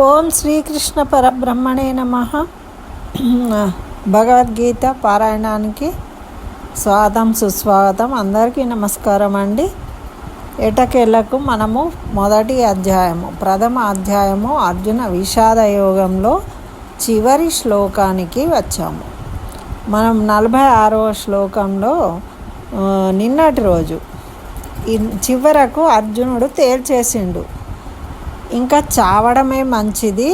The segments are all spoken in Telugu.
ఓం శ్రీకృష్ణ పరబ్రహ్మణే నమ. భగవద్గీత పారాయణానికి స్వాగతం సుస్వాగతం. అందరికీ నమస్కారం అండి. ఎటకెళ్ళకు మనము మొదటి అధ్యాయము ప్రథమ అధ్యాయము అర్జున విషాద యోగంలో చివరి శ్లోకానికి వచ్చాము. మనం నలభై ఆరవ శ్లోకంలో నిన్నటి రోజు చివరకు అర్జునుడు తేల్చేసిండు. ఇంకా చావడమే మంచిది.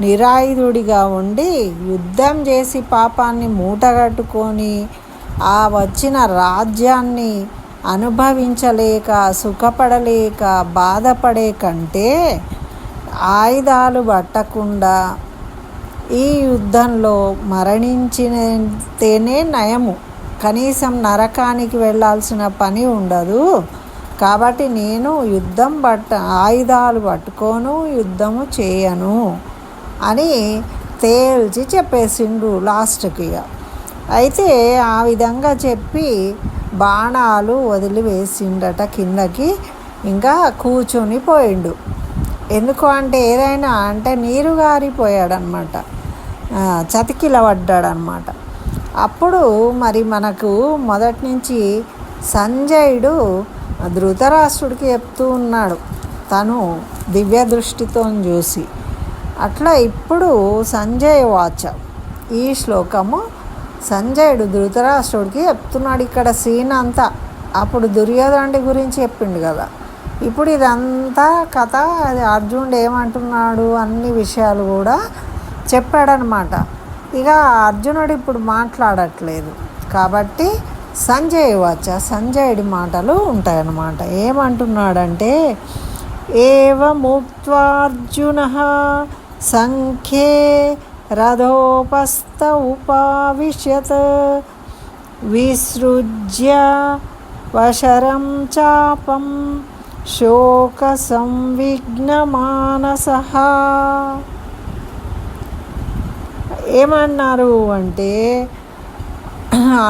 నిరాయుధుడిగా ఉండి యుద్ధం చేసి పాపాన్ని మూటగట్టుకొని ఆ వచ్చిన రాజ్యాన్ని అనుభవించలేక సుఖపడలేక బాధపడే కంటే ఆయుధాలు పట్టకుండా ఈ యుద్ధంలో మరణించితేనే నయము. కనీసం నరకానికి వెళ్ళాల్సిన పని ఉండదు. కాబట్టి నేను యుద్ధం పట్ట ఆయుధాలు పట్టుకోను యుద్ధము చేయను అని తేల్చి చెప్పేసిండు లాస్ట్కి ఇక. అయితే ఆ విధంగా చెప్పి బాణాలు వదిలివేసిండట కిందకి ఇంకా కూర్చొని పోయిండు. ఎందుకు అంటే ఏదైనా అంటే నీరు గారిపోయాడనమాట. చతికిల పడ్డాడనమాట అప్పుడు మరి మనకు మొదటి నుంచి సంజయుడు ధృతరాష్ట్రుడికి చెప్తూ ఉన్నాడు తను దివ్య దృష్టితో చూసి. అట్లా ఇప్పుడు సంజయ్ వాచ. ఈ శ్లోకము సంజయుడు ధృతరాష్ట్రుడికి చెప్తున్నాడు ఇక్కడ సీన్ అంతా. అప్పుడు దుర్యోధనుడి గురించి చెప్పిండు కదా. ఇప్పుడు ఇదంతా కథ అది అర్జునుడు ఏమంటున్నాడు అన్ని విషయాలు కూడా చెప్పాడనమాట. ఇక అర్జునుడు ఇప్పుడు మాట్లాడట్లేదు. కాబట్టి సంజయ్ వాచ సంజయుడి మాటలు ఉంటాయన్నమాట. ఏమంటున్నాడంటే ఏవముక్త్వార్జున సంఖ్యే రథోపస్థ ఉపావిశత్ విసృజ్య వశరం చాపం శోక సంవిఘ్నమానస ఏమన్నారు అంటే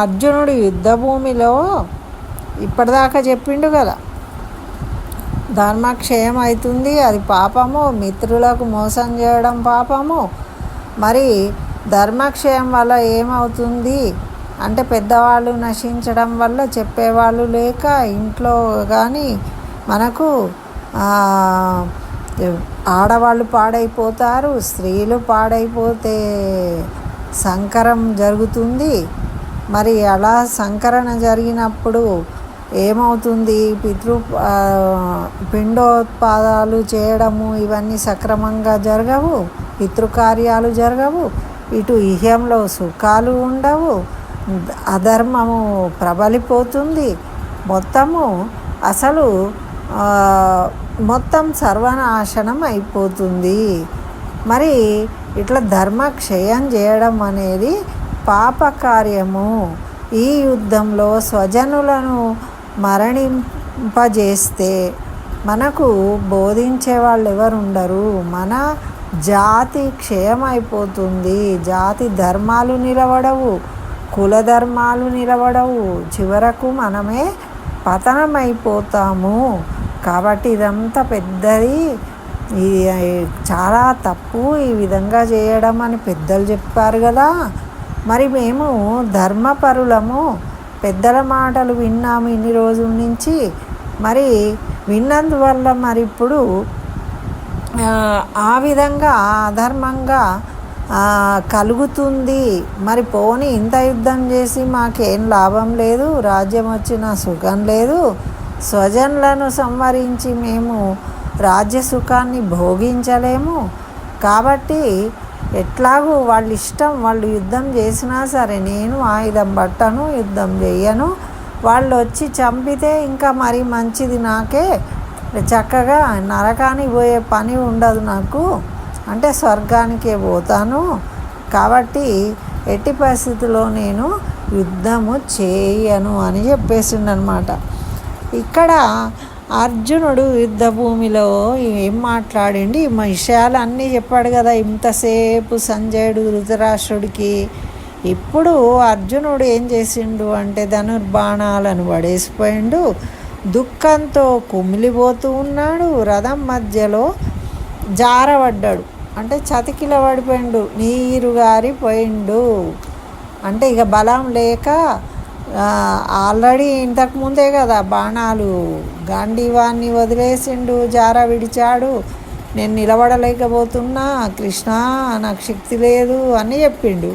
అర్జునుడు యుద్ధభూమిలో ఇప్పటిదాకా చెప్పిండు కదా. ధర్మక్షయం అవుతుంది అది పాపము మిత్రులకు మోసం చేయడం పాపము. మరి ధర్మక్షయం వల్ల ఏమవుతుంది? అంటే పెద్దవాళ్ళు నశించడం వల్ల చెప్పేవాళ్ళు లేక ఇంట్లో కానీ మనకు ఆడవాళ్ళు పాడైపోతారు స్త్రీలు పాడైపోతే సంకరం జరుగుతుంది. మరి అలా సంకరణ జరిగినప్పుడు ఏమవుతుంది? పితృ పిండోత్పాదాలు చేయడము ఇవన్నీ సక్రమంగా జరగవు పితృకార్యాలు జరగవు ఇటు ఇహంలో సుఖాలు ఉండవు అధర్మము ప్రబలిపోతుంది. మొత్తము అసలు మొత్తం సర్వనాశనం అయిపోతుంది. మరి ఇట్లా ధర్మక్షయం చేయడం అనేది పాపకార్యము ఈ యుద్ధంలో స్వజనులను మరణింపజేస్తే మనకు బోధించే వాళ్ళు ఎవరు ఉండరు మన జాతి క్షయమైపోతుంది. జాతి ధర్మాలు నిలబడవు. కుల ధర్మాలు నిలబడవు. చివరకు మనమే పతనమైపోతాము. కాబట్టి ఇదంతా పెద్దది. ఇది చాలా తప్పు ఈ విధంగా చేయడం అని పెద్దలు చెప్పారు కదా. మరి మేము ధర్మపరులము. పెద్దల మాటలు విన్నాము ఇన్ని రోజుల నుంచి. మరి విన్నందువల్ల మరి ఇప్పుడు ఆ, విధంగా అధర్మంగా కలుగుతుంది. మరి పోని ఇంత యుద్ధం చేసి మాకేం లాభం లేదు రాజ్యం వచ్చిన సుఖం లేదు. స్వజనులను సంవరించి మేము రాజ్య సుఖాన్ని భోగించలేము. కాబట్టి ఎట్లాగూ వాళ్ళ ఇష్టం వాళ్ళు యుద్ధం చేసినా సరే నేను ఆయుధం పట్టను యుద్ధం చేయను వాళ్ళు వచ్చి చంపితే ఇంకా మరి మంచిది నాకే. చక్కగా నరకానికి పోయే పని ఉండదు నాకు. అంటే స్వర్గానికే పోతాను. కాబట్టి ఎట్టి పరిస్థితిలో నేను యుద్ధము చేయను అని చెప్పేసిండనమాట. ఇక్కడ అర్జునుడు యుద్ధ భూమిలో ఏం మాట్లాడిండి? మా విషయాలు అన్నీ చెప్పాడు కదా ఇంతసేపు సంజయుడు ధృతరాష్ట్రుడికి. ఇప్పుడు అర్జునుడు ఏం చేసిండు అంటే ధనుర్బాణాలను పడేసిపోయిండు. దుఃఖంతో కుమిలిపోతూ ఉన్నాడు. రథం మధ్యలో జారబడ్డాడు. అంటే చతికిల పడిపోయిండు. నీరు గారిపోయిండు. అంటే ఇక బలం లేక ఆల్రెడీ ఇంతకుముందే కదా బాణాలు. గాంధీవాన్ని వదిలేసిండు జార విడిచాడు. నేను నిలబడలేకపోతున్నా కృష్ణ నాకు శక్తి లేదు అని చెప్పిండు.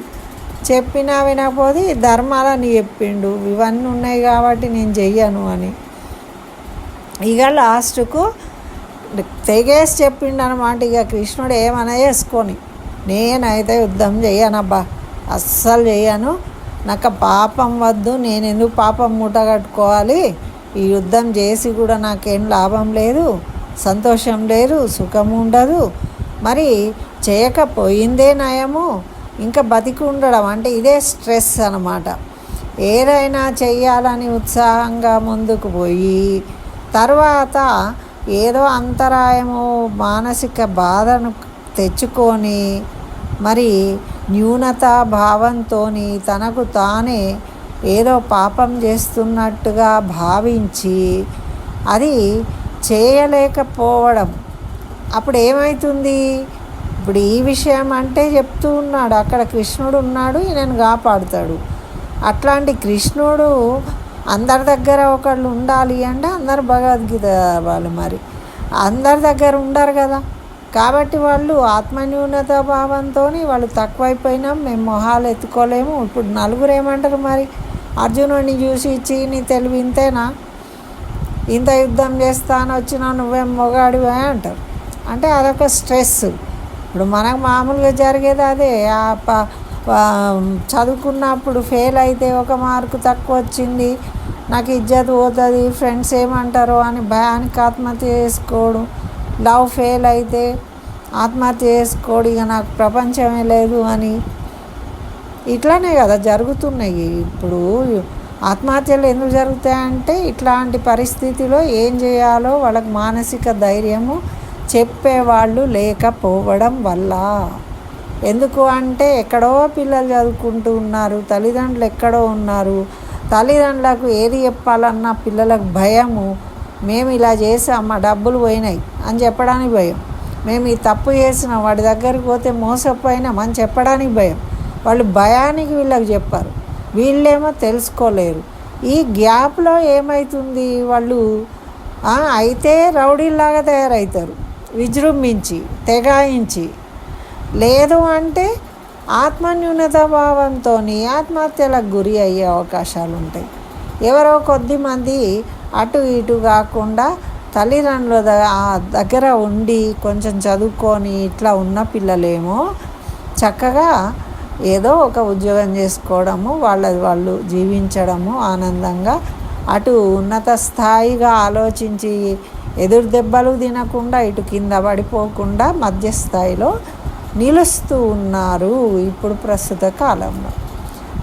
చెప్పినా వినకపోతే ధర్మాలని చెప్పిండు. ఇవన్నీ ఉన్నాయి కాబట్టి నేను చెయ్యను అని. ఇక లాస్ట్కు తెగేసి చెప్పిండు అనమాట ఇక కృష్ణుడు ఏమైనా చేసుకొని. నేనైతే యుద్ధం చేయనబ్బా అస్సలు చేయను నాకు పాపం వద్దు నేను ఎందుకు పాపం మూట కట్టుకోవాలి? ఈ యుద్ధం చేసి కూడా నాకేం లాభం లేదు సంతోషం లేదు సుఖం ఉండదు. మరి చేయకపోయిందే నయము ఇంకా బతికి ఉండడం అంటే ఇదే స్ట్రెస్ అనమాట ఏదైనా చెయ్యాలని ఉత్సాహంగా ముందుకు పోయి తర్వాత ఏదో అంతరాయము మానసిక బాధను తెచ్చుకొని మరి న్యూనత భావంతో తనకు తానే ఏదో పాపం చేస్తున్నట్టుగా భావించి అది చేయలేకపోవడం. అప్పుడు ఏమవుతుంది ఇప్పుడు ఈ విషయం అంటే చెప్తూ ఉన్నాడు. అక్కడ కృష్ణుడు ఉన్నాడు ఈయనను కాపాడుతాడు. అట్లాంటి కృష్ణుడు అందరి దగ్గర ఒకళ్ళు ఉండాలి అంటే అందరు భగవద్గీత వాళ్ళు మరి. అందరి దగ్గర ఉండరు కదా. కాబట్టి వాళ్ళు ఆత్మన్యూనత భావంతో వాళ్ళు తక్కువైపోయినాం మేము మొహాలు ఎత్తుకోలేము. ఇప్పుడు నలుగురు ఏమంటారు మరి? అర్జునుడిని చూసి ఇచ్చి నీ తెలివి ఇంతేనా? ఇంత యుద్ధం చేస్తాను వచ్చినా నువ్వేం మొగాడివే అంటారు. అంటే అదొక స్ట్రెస్. ఇప్పుడు మనకు మామూలుగా జరిగేది అదే. చదువుకున్నప్పుడు ఫెయిల్ అయితే ఒక మార్కు తక్కువ వచ్చింది. నాకు ఇజ్జత్ పోతుంది ఫ్రెండ్స్ ఏమంటారో అని భయానికి ఆత్మహత్య చేసుకోవడం. లవ్ ఫెయిల్ అయితే ఆత్మహత్య చేసుకోడు ఇక నాకు ప్రపంచమే లేదు అని. ఇట్లానే కదా జరుగుతున్నాయి. ఇప్పుడు ఆత్మహత్యలు ఎందుకు జరుగుతాయంటే ఇట్లాంటి పరిస్థితిలో ఏం చేయాలో వాళ్ళకి మానసిక ధైర్యము చెప్పేవాళ్ళు లేకపోవడం వల్ల. ఎందుకు అంటే ఎక్కడో పిల్లలు చదువుకుంటూ ఉన్నారు తల్లిదండ్రులు ఎక్కడో ఉన్నారు. తల్లిదండ్రులకు ఏది చెప్పాలన్నా పిల్లలకు భయము. మేము ఇలా చేసాం మా డబ్బులు పోయినాయి అని చెప్పడానికి భయం. మేము ఈ తప్పు చేసినాం వాడి దగ్గరికి పోతే మోసపోయినాం అని చెప్పడానికి భయం. వాళ్ళు భయానికి వీళ్ళకి చెప్పారు. వీళ్ళేమో తెలుసుకోలేరు. ఈ గ్యాప్లో ఏమవుతుంది వాళ్ళు అయితే రౌడీలాగా తయారవుతారు విజృంభించి తెగాయించి. లేదు అంటే ఆత్మన్యూనత భావంతో ఆత్మహత్యలకు గురి అయ్యే అవకాశాలు ఉంటాయి ఎవరో కొద్ది మంది అటు ఇటు కాకుండా తల్లిదండ్రుల దగ్గర ఉండి కొంచెం చదువుకొని ఇట్లా ఉన్న పిల్లలేమో చక్కగా ఏదో ఒక ఉద్యోగం చేసుకోవడము వాళ్ళది వాళ్ళు జీవించడము ఆనందంగా అటు ఉన్నత స్థాయిగా ఆలోచించి ఎదురు దెబ్బలు తినకుండా ఇటు కింద పడిపోకుండా మధ్యస్థాయిలో నిలుస్తూ ఉన్నారు ఇప్పుడు ప్రస్తుత కాలంలో.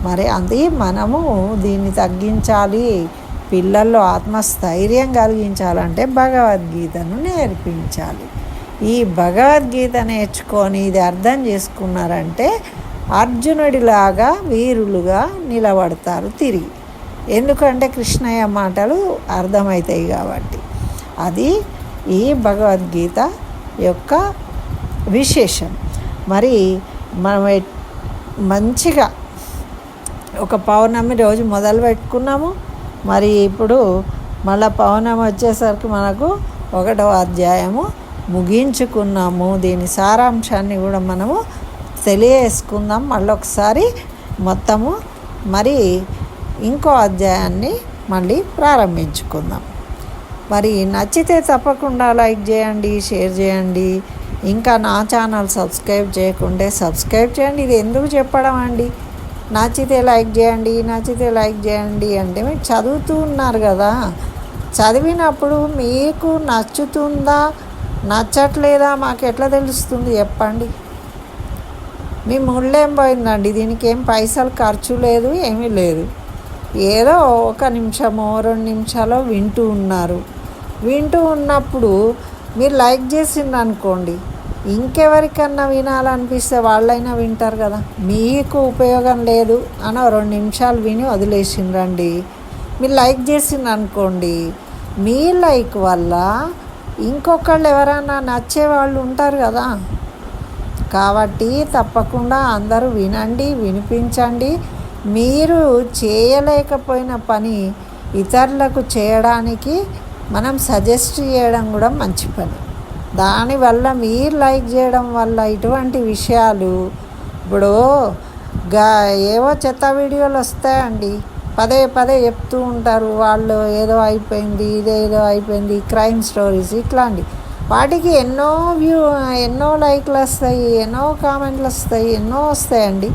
మరి అది మనము దీన్ని తగ్గించాలి. పిల్లల్లో ఆత్మస్థైర్యం కలిగించాలంటే భగవద్గీతను నేర్పించాలి. ఈ భగవద్గీత నేర్చుకొని ఇది అర్థం చేసుకున్నారంటే అర్జునుడిలాగా వీరులుగా నిలబడతారు తిరిగి. ఎందుకంటే కృష్ణయ్య మాటలు అర్థమవుతాయి కాబట్టి. అది ఈ భగవద్గీత యొక్క విశేషం. మరి మనం మంచిగా ఒక పౌర్ణమి రోజు మొదలు పెట్టుకున్నాము మరి ఇప్పుడు మళ్ళీ పౌర్ణమి వచ్చేసరికి మనకు ఒకటవ అధ్యాయము ముగించుకున్నాము. దీని సారాంశాన్ని కూడా మనము తెలియజేసుకుందాం. మళ్ళొకసారి మొత్తము మరి ఇంకో అధ్యాయాన్ని మళ్ళీ ప్రారంభించుకుందాం. మరి నచ్చితే తప్పకుండా లైక్ చేయండి షేర్ చేయండి. ఇంకా నా ఛానల్ సబ్స్క్రైబ్ చేయకుంటే సబ్స్క్రైబ్ చేయండి. ఇది ఎందుకు చెప్పడం అండి? నచ్చితే లైక్ చేయండి నచ్చితే లైక్ చేయండి అంటే మీరు చదువుతూ ఉన్నారు కదా. చదివినప్పుడు మీకు నచ్చుతుందా నచ్చట్లేదా మాకు ఎట్లా తెలుస్తుంది చెప్పండి. మీ ముళ్ళేం పోయిందండి? దీనికి ఏం పైసలు ఖర్చు లేదు ఏమీ లేదు. ఏదో ఒక నిమిషమో రెండు నిమిషాలు వింటూ ఉన్నారు. వింటూ ఉన్నప్పుడు మీరు లైక్ చేసింది అనుకోండి ఇంకెవరికన్నా వినాలనిపిస్తే వాళ్ళైనా వింటారు కదా. మీకు ఉపయోగం లేదు అని రెండు నిమిషాలు విని వదిలేసిండ్రండి. మీరు లైక్ చేసిండ్రు అనుకోండి మీ లైక్ వల్ల ఇంకొకళ్ళు ఎవరైనా నచ్చే వాళ్ళు ఉంటారు కదా. కాబట్టి తప్పకుండా అందరూ వినండి వినిపించండి. మీరు చేయలేకపోయిన పని ఇతరులకు చేయడానికి మనం సజెస్ట్ చేయడం కూడా మంచి పని. దానివల్ల మీరు లైక్ చేయడం వల్ల ఇటువంటి విషయాలు ఇప్పుడు గా ఏవో చెత్త వీడియోలు వస్తాయండి. పదే పదే చెప్తూ ఉంటారు. వాళ్ళు ఏదో అయిపోయింది ఇదేదో అయిపోయింది క్రైమ్ స్టోరీస్ ఇట్లాంటి. వాటికి ఎన్నో వ్యూ ఎన్నో లైక్లు వస్తాయి ఎన్నో కామెంట్లు వస్తాయి ఎన్నో వస్తాయండి.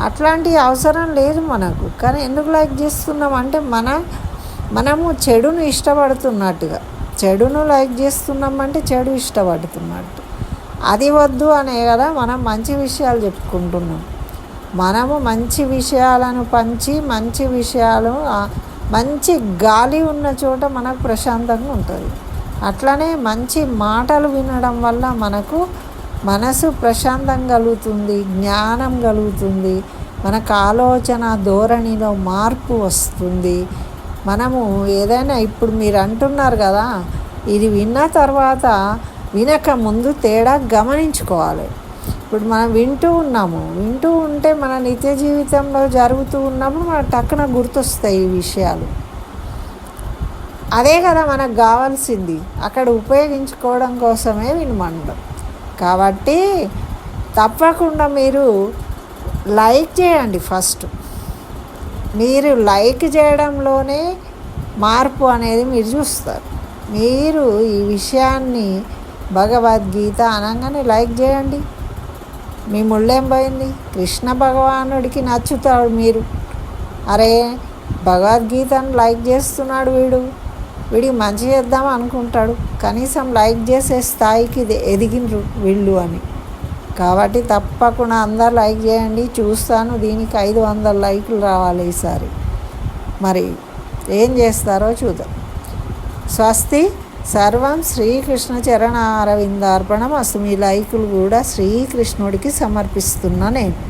అట్లాంటి అవసరం లేదు మనకు. కానీ ఎందుకు లైక్ చేస్తున్నాం అంటే మన మనము చెడును ఇష్టపడుతున్నట్టుగా. చెడును లైక్ చేస్తున్నామంటే చెడు ఇష్టపడుతున్నట్టు అది వద్దు అనే కదా మనం మంచి విషయాలు చెప్పుకుంటున్నాం. మనము మంచి విషయాలను పంచి మంచి విషయాలు మంచి గాలి ఉన్న చోట మనకు ప్రశాంతంగా ఉంటుంది. అట్లనే మంచి మాటలు వినడం వల్ల మనకు మనసు ప్రశాంతం కలుగుతుంది జ్ఞానం కలుగుతుంది మనకు ఆలోచన ధోరణిలో మార్పు వస్తుంది. మనము ఏదైనా ఇప్పుడు మీరు అంటున్నారు కదా ఇది విన్న తర్వాత వినక ముందు తేడా గమనించుకోవాలి. ఇప్పుడు మనం వింటూ ఉన్నాము వింటూ ఉంటే మన నిత్య జీవితంలో జరుగుతూ ఉన్నప్పుడు మనకు టక్కున గుర్తొస్తాయి ఈ విషయాలు. అదే కదా మనకు కావాల్సింది అక్కడ ఉపయోగించుకోవడం కోసమే వినమండం. కాబట్టి తప్పకుండా మీరు లైక్ చేయండి ఫస్ట్. మీరు లైక్ చేయడంలోనే మార్పు అనేది మీరు చూస్తారు. మీరు ఈ విషయాన్ని భగవద్గీత అనగానే లైక్ చేయండి. మీ ముళ్ళేం పోయింది. కృష్ణ భగవానుడికి నచ్చుతాడు మీరు. అరే భగవద్గీతను లైక్ చేస్తున్నాడు వీడు. వీడికి మంచి చేద్దాం అనుకుంటాడు. కనీసం లైక్ చేసే స్థాయికి ఎదిగినరు వీళ్ళు అని. కాబట్టి తప్పకుండా అందరు లైక్ చేయండి. చూస్తాను దీనికి ఐదు వందల లైకులు రావాలి ఈసారి. మరి ఏం చేస్తారో చూద్దాం. స్వస్తి సర్వం శ్రీకృష్ణ చరణ అరవిందార్పణం అసలు మీ లైకులు కూడా శ్రీకృష్ణుడికి సమర్పిస్తున్నా నేను.